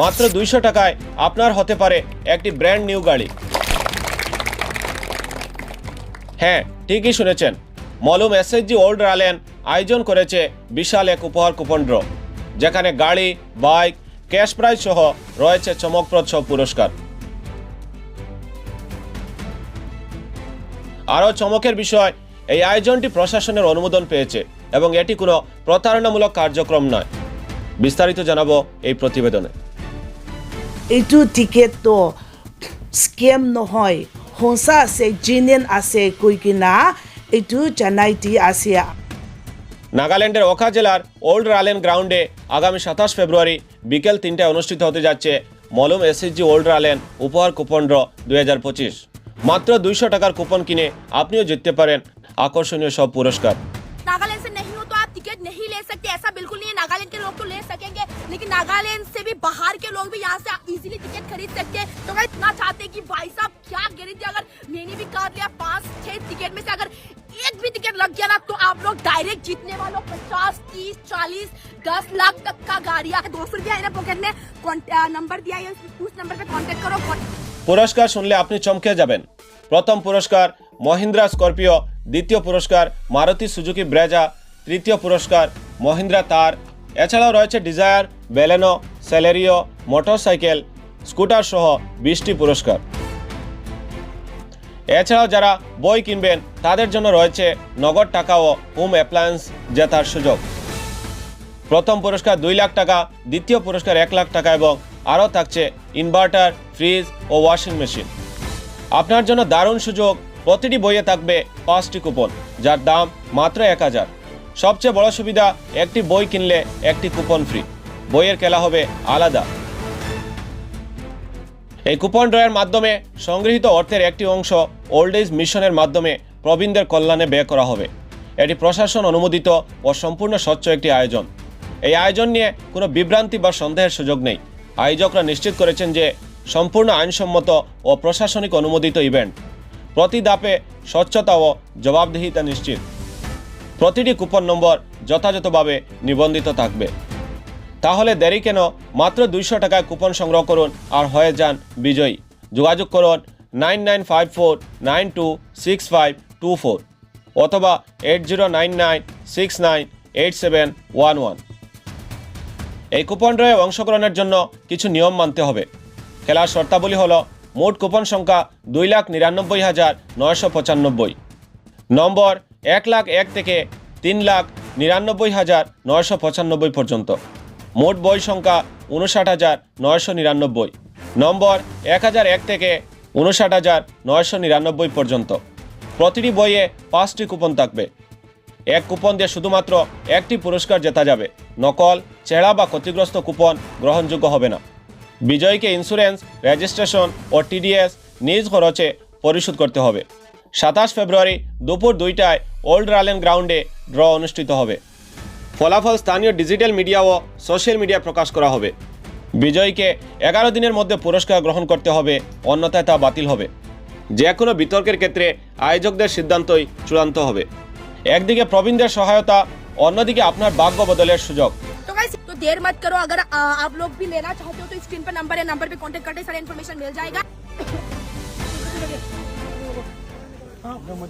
মাত্র দুইশো টাকায় আপনার হতে পারে একটি ব্র্যান্ড নিউ গাড়ি। হ্যাঁ ঠিকই শুনেছেন। মলুম এসএসজি ওল্ড রালেন আয়োজন করেছে বিশাল এক উপহার কুপন ড্র যেখানে গাড়ি বাইক ক্যাশ প্রাইজ সহ রয়েছে চমকপ্রদ সব পুরস্কার। আরও চমকের বিষয়, এই আয়োজনটি প্রশাসনের অনুমোদন পেয়েছে এবং এটি কোনো প্রতারণামূলক কার্যক্রম নয়। বিস্তারিত জানাব এই প্রতিবেদনে। এইটো টিকেটটো স্কেম নহয় সঁচা আছে জেনুইন আছে কৈ কিনা এইটো জানাই দি আছে নাগাল্যান্ডের ওখা জেলার ওল্ড রালেন গ্রাউন্ডে আগামী সাতাশ ফেব্রুয়ারি বিকেল তিনটায় অনুষ্ঠিত হতে যাচ্ছে মলম এসএসজি ওল্ড রালেন উপহার কুপন ড্র দুই মাত্র দুইশো টাকার কুপন কিনে আপনিও জিততে পারেন আকর্ষণীয় সব পুরস্কার नागालैंड से नहीं हो तो आप टिकट नहीं ले सकते ऐसा बिल्कुल नहीं है नागालैंड के लोग तो ले सकेंगे लेकिन नागालैंड से भी बाहर के लोग भी यहाँ से इजीली टिकट खरीद सकते हैं तो मैं इतना चाहते हैं कि भाई साहब क्या गारंटी अगर मैंने भी काट लिया पाँच छह टिकट में से अगर एक भी टिकट लग गया ना तो आप लोग डायरेक्ट जीतने वालों पचास तीस चालीस दस लाख तक का गाड़िया दो सौ रुपया है ना पॉकेट में कॉन्ट- आ, नंबर दिया है उस नंबर पे कांटेक्ट करो कॉन्ट- পুরস্কার শুনলে আপনি চমকে যাবেন প্রথম পুরস্কার মহিন্দ্রা স্করপিও দ্বিতীয় পুরস্কার মারুতি সুজুকি ব্রেজা তৃতীয় পুরস্কার মহিন্দ্রা তার এছাড়াও রয়েছে Dzire, Baleno, Celerio, motorcycle, scooter সহ বিশটি পুরস্কার। এছাড়াও যারা বই কিনবেন, তাদের জন্য রয়েছে নগদ টাকা ও হোম অ্যাপ্লায়েন্স জেতার সুযোগ। প্রথম পুরস্কার দুই লাখ টাকা, দ্বিতীয় পুরস্কার এক লাখ টাকা এবং আরও থাকছে ইনভার্টার, ফ্রিজ ও ওয়াশিং মেশিন। আপনার জন্য দারুণ সুযোগ, প্রতিটি বইয়ে থাকবে পাঁচটি কুপন, যার দাম মাত্র এক হাজার। সবচেয়ে বড় সুবিধা, একটি বই কিনলে একটি কুপন ফ্রি বইয়ের খেলা হবে আলাদা। এই কুপন ড্রয়ের মাধ্যমে সংগৃহীত অর্থের একটি অংশ ওল্ড এজ মিশনের মাধ্যমে প্রবীণদের কল্যাণে ব্যয় করা হবে। এটি প্রশাসন অনুমোদিত ও সম্পূর্ণ স্বচ্ছ একটি আয়োজন। এই আয়োজন নিয়ে কোনো বিভ্রান্তি বা সন্দেহের সুযোগ নেই। আয়োজকরা নিশ্চিত করেছেন যে সম্পূর্ণ আইনসম্মত ও প্রশাসনিক অনুমোদিত ইভেন্ট। প্রতি ধাপে স্বচ্ছতা ও জবাবদিহিতা নিশ্চিত। প্রতিটি কুপন নম্বর যথাযথভাবে নিবন্ধিত থাকবে। তাহলে দেরি কেন? মাত্র দুইশো টাকায় কুপন সংগ্রহ করুন আর হয়ে যান বিজয়ী। যোগাযোগ করুন nine nine five four nine two six five two four অথবা eight zero nine nine six nine eight seven one one. এই কুপন ড্রয়ে অংশগ্রহণের জন্য কিছু নিয়ম মানতে হবে। খেলার শর্তাবলী হলো মোট কুপন সংখ্যা দুই লাখ নিরানব্বই হাজার নয়শো পঁচানব্বই। নম্বর এক লাখ এক থেকে তিন লাখ নিরানব্বই হাজার নয়শো পঁচানব্বই পর্যন্ত। মোট বই সংখ্যা উনষাট হাজার নয়শো নিরানব্বই। নম্বর এক হাজার এক থেকে উনষাট হাজার নয়শো নিরানব্বই পর্যন্ত। প্রতিটি বইয়ে পাঁচটি কুপন থাকবে। এক কুপন দিয়ে শুধুমাত্র একটি পুরস্কার জেতা যাবে। নকল চেহারা বা ক্ষতিগ্রস্ত কুপন গ্রহণযোগ্য হবে না। বিজয়ীকে ইন্স্যুরেন্স রেজিস্ট্রেশন ও টিডিএস নিজ খরচে পরিশোধ করতে হবে। সাতাশ ফেব্রুয়ারি দুপুর দুইটায় ওল্ড রালেন গ্রাউন্ডে ড্র অনুষ্ঠিত হবে ফলাফল স্থানীয় ডিজিটাল মিডিয়া ও সোশ্যাল মিডিয়া প্রকাশ করা হবে বিজয়ীকে এগারো দিনের মধ্যে পুরস্কার গ্রহণ করতে হবে অন্যথায় তা বাতিল হবে যে কোনো বিতর্কের ক্ষেত্রে আয়োজকদের সিদ্ধান্তই চূড়ান্ত হবে একদিকে প্রবীণদের সহায়তা অন্যদিকে আপনার ভাগ্য বদলের সুযোগ तो गाइस तो देर मत करो अगर आ, आप लोग भी लेना चाहते हो तो स्क्रीन पर नंबर है नंबर पे कांटेक्ट करते सारा इन्फॉर्मेशन मिल जाएगा อ้าวงูมัน